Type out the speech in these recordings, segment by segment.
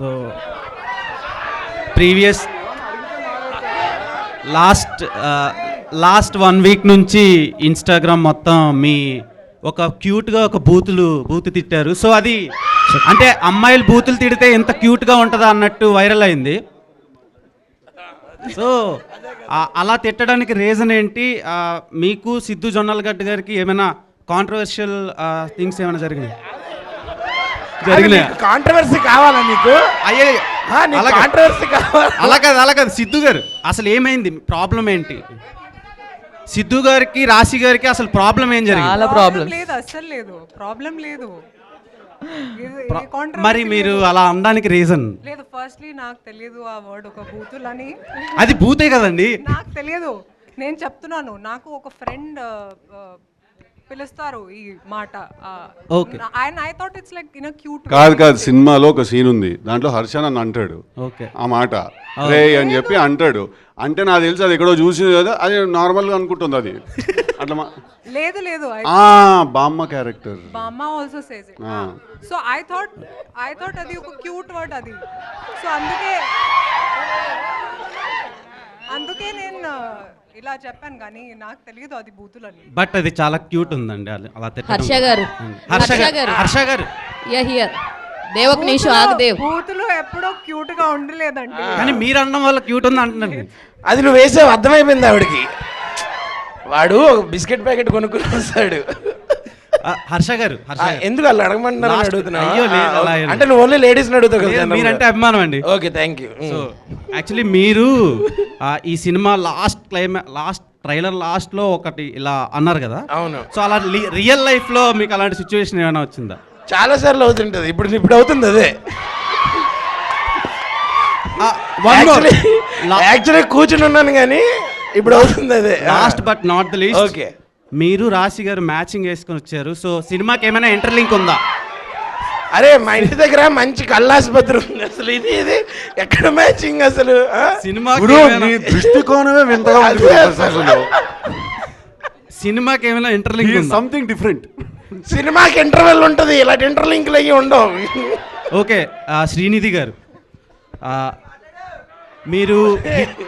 So previous last last one week నుంచి Instagram మొత్తం మీ ఒక క్యూట్గా ఒక బూతులు బూతు తిట్టారు. సో అది అంటే అమ్మాయిలు బూతులు తిడితే ఎంత క్యూట్గా ఉంటుందా అన్నట్టు వైరల్ అయింది. సో అలా తిట్టడానికి రీజన్ ఏంటి? మీకు సిద్ధు జొన్నలగడ్డ గారికి ఏమైనా కాంట్రవర్షియల్ థింగ్స్ ఏమైనా జరిగినాయి? జరిగినాయి. కాంట్రవర్సీ కావాలా నీకు? అయ్యే. కాంట్రవర్సీ కావాలా? అలా కాదు అలా కాదు. సిద్ధు గారు అసలు ఏమైంది? ప్రాబ్లం ఏంటి? సిద్ధు గారికి రాశి గారికి అసలు ప్రాబ్లం ఏం జరిగింది? చాలా ప్రాబ్లమ్స్ లేదు అస్సలు లేదు. ప్రాబ్లం లేదు. మరి మీరు. అలా అనడానికి రీజన్ లేదు ఫస్ట్లీ నాకు తెలియదు ఆ వర్డ్ ఒక బూతులని అది భూతే కదండి. నాకు తెలియదు నేను చెప్తున్నాను నాకు ఒక ఫ్రెండ్ పిలుస్తారు ఈ మాట. నా- ఆయన I thought it's like in cute కాదు కాదు సినిమాలో ఒక సీన్ ఉంది. దాంట్లో హర్ష నన్ను అంటాడు. ఓకే. ఆ మాట. రే అని చెప్పి అంటాడు. అంటే నాకు తెలిసి అది ఎక్కడో చూసింది కదా అది నార్మల్గా అనుకుంటుంది అది. అట్లా లేదు లేదు ఆ బామ్మ క్యారెక్టర్ బామ్మ ఆల్సో ఇట్ ఆ. So I thought I thought అది ఒక క్యూట్ వర్డ్ అది. సో అందుకే అందుకే నేను ఇలా చెప్పాను కానీ నాకు తెలియదు అది బూతులని. బట్ అది చాలా క్యూట్ ఉందండి అలా- అలా తిట్టడం. హర్ష గారు. హర్ష హర్ష గారు. గారు. హర్ష గారు. Yeah here. దేవక్ నీషు ఆగదేవ్. బూతులు ఎప్పుడో క్యూట్గా ఉండలేదండి కానీ మీరు అనడం వల్ల క్యూట్ ఉంది అంటున్నారు అది నువ్వు వేసావు అర్థమైపోయింది ఆవిడకి. వాడు ఒక బిస్కెట్ ప్యాకెట్ కొనుక్కుని వస్తాడు. హర్ష గారు హర్ష ఆ, గారు. ఎందుకు అలా అడగమంటున్నారు Last- అడుగుతున్నా? అయ్యో, లేదు, అలా ఏం అంటే నువ్వు ఓన్లీ లేడీస్ అడుగుతావు లేదు, కదా మీరంటే అభిమానం అండి. Okay thank you so actually మీరు ఆ, ఈ సినిమా లాస్ట్ క్లైమా లాస్ట్ ట్రైలర్ లాస్ట్లో ఒకటి ఇలా అన్నారు కదా. అవును. సో అలా రియల్ లైఫ్లో మీకు అలాంటి సిచ్యువేషన్ ఏమైనా వచ్చిందా? చాలా సార్లు అవుతుంటది. ఇప్పుడు ఇప్పుడు అవుతుంది అదే. యాక్చువల్లీ యాక్చువల్లీ కూర్చుని ఉన్నాను కానీ ఇప్పుడు అవుతుంది అదే. Last but not the least okay మీరు రాశి గారు మ్యాచింగ్ వేసుకొని వచ్చారు. సో సినిమాకి ఏమైనా ఇంటర్లింక్ ఉందా? అరే మా ఇంటి దగ్గర మంచి కళ్ళాసుపత్రి ఉంది అసలు. ఇది ఇది ఎక్కడ మ్యాచింగ్ అసలు ఆ? గురు నీ దృష్టికోణమే వింతగా ఉంది గురు అసలు. సినిమాకి ఏమైనా ఇంటర్లింక్ ఉందా? సంథింగ్ డిఫరెంట్ సినిమాకి ఇంటర్వెల్ ఉంటుంది ఇలాంటి ఇంటర్లింక్లు అయ్యి ఉండవు. ఓకే ఆ, శ్రీనిధి గారు. ఆ, మీరు హిట్-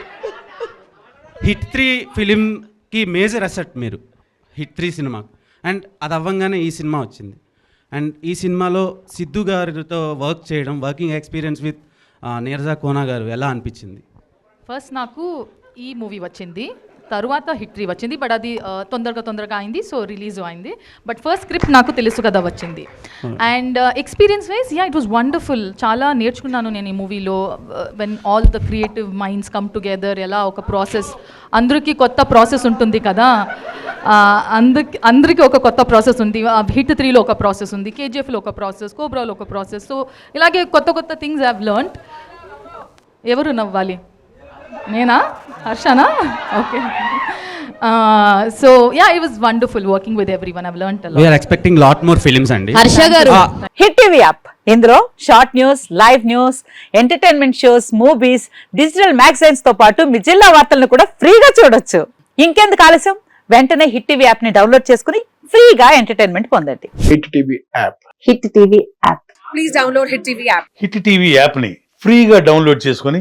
హిట్ త్రీ ఫిలింకి మేజర్ అసెట్ మీరు. హిట్ త్రీ సినిమా. అండ్ అది అవ్వంగానే ఈ సినిమా వచ్చింది. అండ్ ఈ సినిమాలో సిద్ధు గారితో వర్క్ చేయడం working experience with Neeraja Kona గారు ఎలా అనిపించింది? ఫస్ట్ నాకు ఈ మూవీ వచ్చింది. తరువాత హిట్రీ వచ్చింది బట్ అది తొందరగా తొందరగా అయింది సో రిలీజ్ అయింది. బట్ ఫస్ట్ స్క్రిప్ట్ నాకు తెలుసు కదా వచ్చింది. And experience wise yeah it was wonderful. చాలా నేర్చుకున్నాను నేను ఈ మూవీలో when all the creative minds come together ఎలా ఒక ప్రాసెస్ అందరికీ కొత్త ప్రాసెస్ ఉంటుంది కదా. అందరికి అందరికీ ఒక కొత్త ప్రాసెస్ ఉంది. హిట్ త్రీలో ఒక ప్రాసెస్ ఉంది కేజీఎఫ్లో ఒక ప్రాసెస్ కోబ్రాలో ఒక ప్రాసెస్. సో ఇలాగే కొత్త కొత్త థింగ్స్ హ్యావ్ లర్న్డ్. ఎవరు నవ్వాలి? నేనా? హర్షనా? Okay. So yeah it was wonderful working with everyone I've learn we're expecting lot more films అండి. హర్ష గారు హిట్ టీవీ యాప్ ఇందులో short news live news entertainment shows movies digital మ్యాగజైన్స్తో పాటు మీ జిల్లా వార్తలను కూడా ఫ్రీగా చూడొచ్చు. ఇంకెందుకు ఆలస్యం? వెంటనే హిట్ టీవీ యాప్ని డౌన్లోడ్ చేసుకుని ఫ్రీగా ఎంటర్టైన్మెంట్ పొందండి. Hit TV app hit TV app hit TV యాప్ని ఫ్రీగా డౌన్లోడ్ చేసుకొని